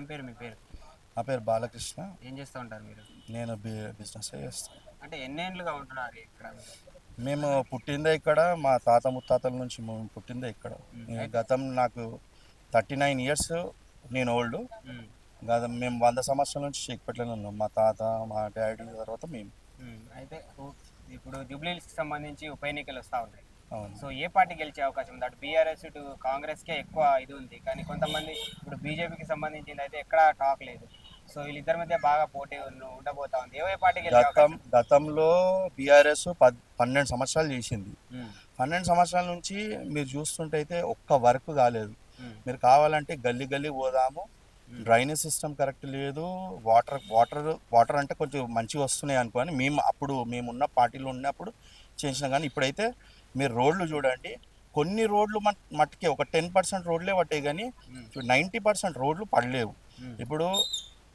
ఏం పేరు మీ పేరు? నా పేరు బాలకృష్ణ. ఏం చేస్తూ ఉంటారు మీరు? నేను బిజినెస్ చేస్తాను అంటే ఎన్నేళ్ళుగా ఉంటున్నారు ఇక్కడ? మేము పుట్టిందే ఇక్కడ మా తాత ముత్తాతల నుంచి మేము పుట్టిందే ఇక్కడ. గతం నాకు థర్టీ నైన్ ఇయర్స్ నేను ఓల్డ్. గత మేము వంద సంవత్సరాల నుంచి షేక్పేటలోనే ఉన్నాం. మా తాత మా డాడీ తర్వాత మేము. అయితే ఇప్పుడు జూబ్లీస్కి సంబంధించి ఉప ఎన్నికలు వస్తూ ఉన్నాయి. సో ఏ పార్టీ గెలిచే అవకాశం ఉంది? అటు బీఆర్ఎస్ ఇటు కాంగ్రెస్కే ఎక్కువ ఇది ఉంది. కానీ కొంతమంది ఇప్పుడు బీజేపీకి సంబంధించింది అయితే ఎక్కడా టాక్ లేదు. సో వీళ్ళిద్దరి మధ్య బాగా పోటీ ఉండబోతా ఉంది. ఏ పార్టీ గతం గతంలో బీఆర్ఎస్ పన్నెండు సంవత్సరాలు చేసింది. పన్నెండు సంవత్సరాల నుంచి మీరు చూస్తుంటే అయితే ఒక్క వర్క్ కాలేదు. మీరు కావాలంటే గల్లీ గల్లీ పోదాము. డ్రైనేజ్ సిస్టమ్ కరెక్ట్ లేదు. వాటర్ వాటర్ వాటర్ అంటే కొంచెం మంచిగా వస్తున్నాయి అనుకోని మేము అప్పుడు మేము ఉన్న పార్టీలో ఉన్నప్పుడు చేసినాం కానీ ఇప్పుడైతే మీరు రోడ్లు చూడండి కొన్ని రోడ్లు మట్ మట్టుకే ఒక టెన్ పర్సెంట్ రోడ్లే పట్టాయి కానీ నైంటీ పర్సెంట్ రోడ్లు పడలేవు. ఇప్పుడు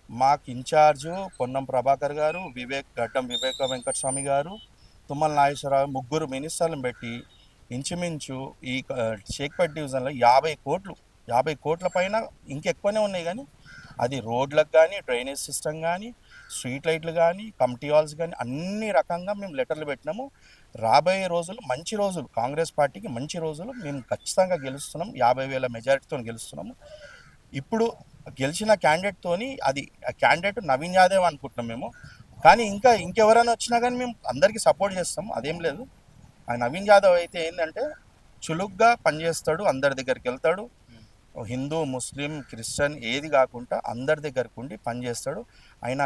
మాకు ఇన్ఛార్జు పొన్నం ప్రభాకర్ గారు వివేక్ గడ్డం వివేక వెంకటస్వామి గారు తుమ్మల నాగేశ్వరరావు ముగ్గురు మినిస్టర్లను పెట్టి ఇంచుమించు ఈ షేక్పేట్ డివిజన్లో యాభై కోట్లు యాభై కోట్ల పైన ఇంకెక్కువనే ఉన్నాయి కానీ అది రోడ్లకు కానీ డ్రైనేజ్ సిస్టమ్ కానీ స్ట్రీట్ లైట్లు కానీ కమిటీ హాల్స్ కానీ అన్ని రకంగా మేము లెటర్లు పెట్టినాము. రాబోయే రోజులు మంచి రోజులు. కాంగ్రెస్ పార్టీకి మంచి రోజులు. మేము ఖచ్చితంగా గెలుస్తున్నాం. యాభై వేల మెజారిటీతో గెలుస్తున్నాము. ఇప్పుడు గెలిచిన క్యాండిడేట్తోని అది క్యాండిడేట్ నవీన్ యాదవ్ అనుకుంటున్నాం మేము. కానీ ఇంకా ఇంకెవరైనా వచ్చినా కానీ మేము అందరికీ సపోర్ట్ చేస్తాం. అదేం లేదు. ఆ నవీన్ యాదవ్ అయితే ఏంటంటే చులుగ్గా పనిచేస్తాడు అందరి దగ్గరికి వెళ్తాడు. హిందూ ముస్లిం క్రిస్టియన్ ఏది కాకుండా అందరి దగ్గరకు ఉండి పనిచేస్తాడు ఆయన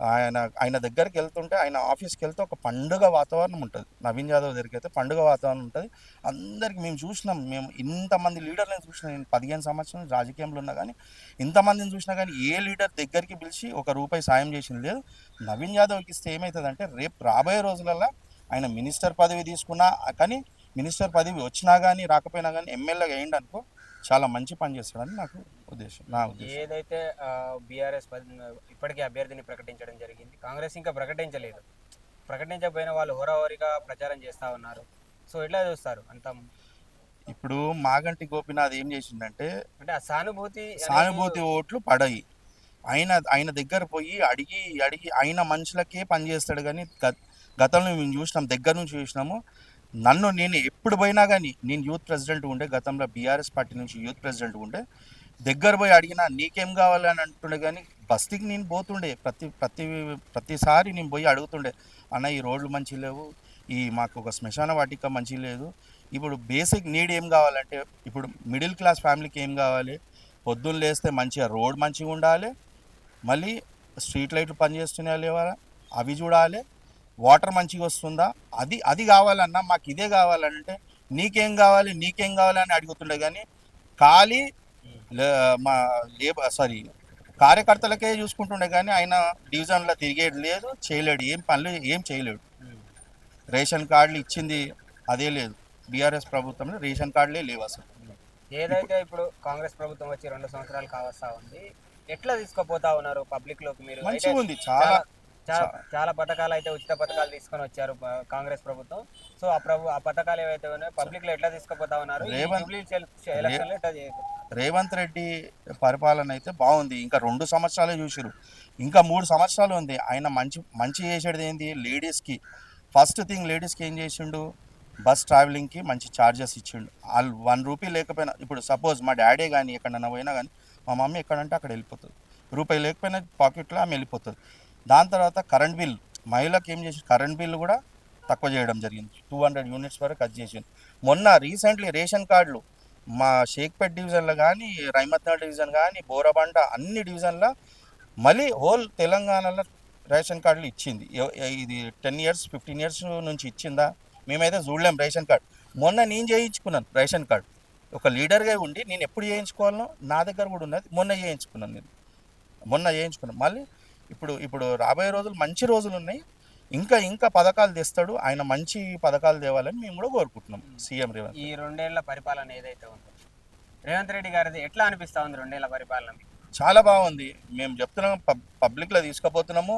ఆయన ఆయన దగ్గరికి వెళ్తుంటే ఆయన ఆఫీస్కి వెళ్తే ఒక పండుగ వాతావరణం ఉంటుంది. నవీన్ యాదవ్ దగ్గరికి అయితే పండుగ వాతావరణం ఉంటుంది. అందరికి మేము చూసినాం. మేము ఇంతమంది లీడర్లను చూసినాం. నేను పదిహేను సంవత్సరాలు రాజకీయంలో ఉన్నా కానీ ఇంతమందిని చూసినా కానీ ఏ లీడర్ దగ్గరికి పిలిచి ఒక రూపాయి సాయం చేసింది లేదు. నవీన్ యాదవ్కి ఇస్తే ఏమవుతుందంటే రేపు రాబోయే రోజులలో ఆయన మినిస్టర్ పదవి తీసుకున్నా కానీ మినిస్టర్ పదవి వచ్చినా కానీ రాకపోయినా కానీ ఎమ్మెల్యేగా అయ్యిండనుకో అనుకో చాలా మంచి పని చేస్తాడని నాకు ఉద్దేశం నా ఉద్దేశం. ఏదైతే బీఆర్ఎస్ ఇప్పటికే అభ్యర్థిని ప్రకటించడం జరిగింది. కాంగ్రెస్ ఇంకా ప్రకటించలేదు. ప్రకటించకపోయిన వాళ్ళు హోరాహోరీగా ప్రచారం చేస్తా ఉన్నారు. సో ఎట్లా చూస్తారు? అంత ఇప్పుడు మాగంటి గోపినాథ్ ఏం చేసిండంటే అంటే ఆ సానుభూతి సానుభూతి ఓట్లు పడాయి. ఆయన ఆయన దగ్గర పోయి అడిగి అడిగి ఆయన మనుషులకే పనిచేస్తాడు కానీ గతంలో మేము చూసినాం దగ్గర నుంచి చూసినాము. నన్ను నేను ఎప్పుడు పోయినా కానీ నేను యూత్ ప్రెసిడెంట్ ఉండే గతంలో బీఆర్ఎస్ పార్టీ నుంచి యూత్ ప్రెసిడెంట్ ఉండే దగ్గర పోయి అడిగినా నీకేం కావాలి అని అంటుండే కానీ బస్తీకి నేను పోతుండే. ప్రతి ప్రతి ప్రతిసారి నేను పోయి అడుగుతుండే అన్న ఈ రోడ్లు మంచి లేవు ఈ మాకు ఒక శ్మశాన వాటిక మంచి లేదు ఇప్పుడు బేసిక్ నీడ్ ఏం కావాలంటే ఇప్పుడు మిడిల్ క్లాస్ ఫ్యామిలీకి ఏం కావాలి? పొద్దున్న లేస్తే మంచిగా రోడ్ మంచిగా ఉండాలి మళ్ళీ స్ట్రీట్ లైట్లు పనిచేస్తున్నాయా లేవా? అవి చూడాలి వాటర్ మంచిగా వస్తుందా? అది అది కావాలన్నా మాకు ఇదే కావాలంటే నీకేం కావాలి నీకేం కావాలి అని అడుగుతుండే కానీ ఖాళీ మా లేబర్ సారీ కార్యకర్తలకే చూసుకుంటుండే కానీ ఆయన డివిజన్లో తిరిగేది లేదు చేయలేడు. ఏం పనులు ఏం చేయలేడు. రేషన్ కార్డులు ఇచ్చింది అదే లేదు. బీఆర్ఎస్ ప్రభుత్వంలో రేషన్ కార్డులే లేవు అసలు. ఏదైతే ఇప్పుడు కాంగ్రెస్ ప్రభుత్వం వచ్చి రెండు సంవత్సరాలు కావస్తా ఉంది ఎట్లా తీసుకుపోతా ఉన్నారు పబ్లిక్లోకి మీరు మంచిగా ఉంది చాలా చాలా చాలా పథకాలు అయితే ఉచిత పథకాలు తీసుకొని వచ్చారు కాంగ్రెస్ ప్రభుత్వం. సో ఆ ప్రభు ఆ పథకాలు ఏవైతే ఉన్నాయో పబ్లిక్లో ఎట్లా తీసుకుపోతా ఉన్నారు? రేవంత్ రెడ్డి పరిపాలన అయితే బాగుంది. ఇంకా రెండు సంవత్సరాలే చూసిరు ఇంకా మూడు సంవత్సరాలు ఉంది. ఆయన మంచి మంచి చేసేది ఏంది? లేడీస్కి. ఫస్ట్ థింగ్ లేడీస్కి ఏం చేసిండు? బస్ ట్రావెలింగ్కి మంచి ఛార్జెస్ ఇచ్చిండు. వాళ్ళు వన్ రూపీ లేకపోయినా ఇప్పుడు సపోజ్ మా డాడీ కానీ ఎక్కడన్నా పోయినా కానీ మా మమ్మీ ఎక్కడంటే అక్కడ వెళ్ళిపోతుంది. రూపాయి లేకపోయినా పాకెట్లో ఆమె వెళ్ళిపోతుంది. దాని తర్వాత కరెంట్ బిల్ మహిళకి ఏం చేసి కరెంట్ బిల్ కూడా తక్కువ చేయడం జరిగింది. టూ హండ్రెడ్ యూనిట్స్ వరకు కట్ చేసింది. మొన్న రీసెంట్లీ రేషన్ కార్డులు మా షేక్పేట్ డివిజన్లో కానీ రైమత్నగర్ డివిజన్ కానీ బోరబండ అన్ని డివిజన్లో మళ్ళీ హోల్ తెలంగాణలో రేషన్ కార్డులు ఇచ్చింది. ఇది టెన్ ఇయర్స్ ఫిఫ్టీన్ ఇయర్స్ నుంచి ఇచ్చిందా? మేమైతే చూడలేం రేషన్ కార్డు. మొన్న నేను చేయించుకున్నాను రేషన్ కార్డు. ఒక లీడర్గా ఉండి నేను ఎప్పుడు చేయించుకోవాలనో నా దగ్గర కూడా ఉన్నది. మొన్న చేయించుకున్నాను నేను. మొన్న చేయించుకున్నాను. మళ్ళీ ఇప్పుడు ఇప్పుడు రాబోయే రోజులు మంచి రోజులు ఉన్నాయి ఇంకా ఇంకా పథకాలు తెస్తాడు. ఆయన మంచి పథకాలు తేవాలని మేము కూడా కోరుకుంటున్నాం సీఎం రేవంత్ ఈ రెండేళ్ళ పరిపాలన ఏదైతే ఉందో. రేవంత్ రెడ్డి గారిది ఎట్లా అనిపిస్తా ఉంది రెండేళ్ళ పరిపాలన? చాలా బాగుంది. మేము చెప్తున్నాం పబ్ పబ్లిక్లో తీసుకుపోతున్నాము.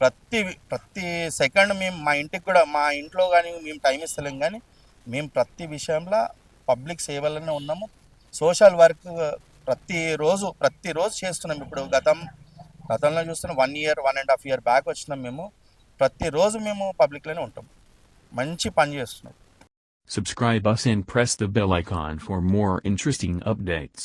ప్రతి ప్రతి సెకండ్ మేము మా ఇంటికి కూడా మా ఇంట్లో కానీ మేము టైం ఇస్తలేం కానీ మేము ప్రతి విషయంలో పబ్లిక్ సేవలోనే ఉన్నాము. సోషల్ వర్క్ ప్రతిరోజు ప్రతిరోజు చేస్తున్నాం. ఇప్పుడు గతం గతంలో చూస్తున్న one year one and half year back వచ్చినాం మేము ప్రతిరోజు మేము పబ్లిక్లోనే ఉంటాం మంచి పని చేస్తున్నాం Subscribe us and press the bell icon for more interesting updates.